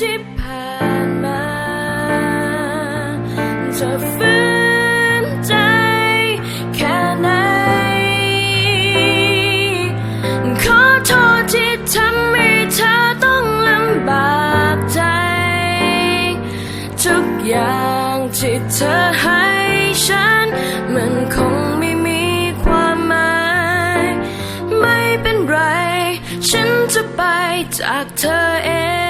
ที่ผ่านมาจะฟื้นใจแค่ไหน ขอโทษที่ทำให้เธอต้องลำบากใจ ทุกอย่างที่เธอให้ฉัน มันคงไม่มีความหมาย ไม่เป็นไร ฉันจะไปจากเธอเอง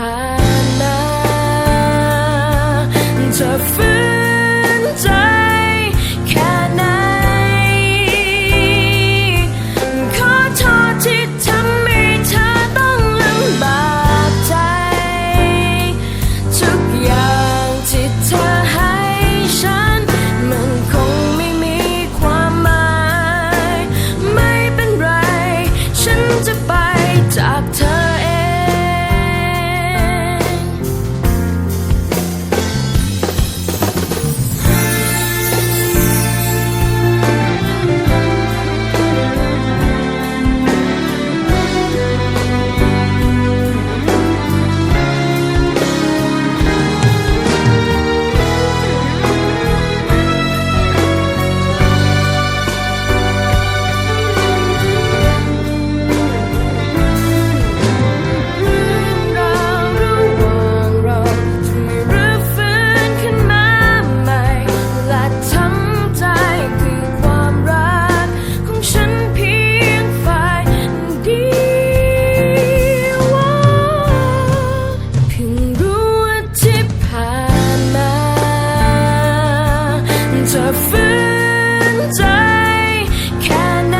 ผ่านมาจะฟื้น จะฝืนใจแค่ไหน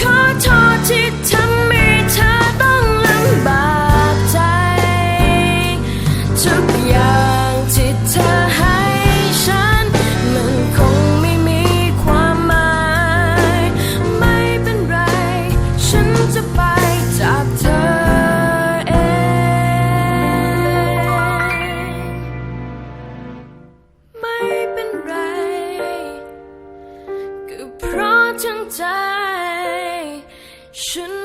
ขอโทษที่ทำให้เธอต้องลำบากใจทุ 在寻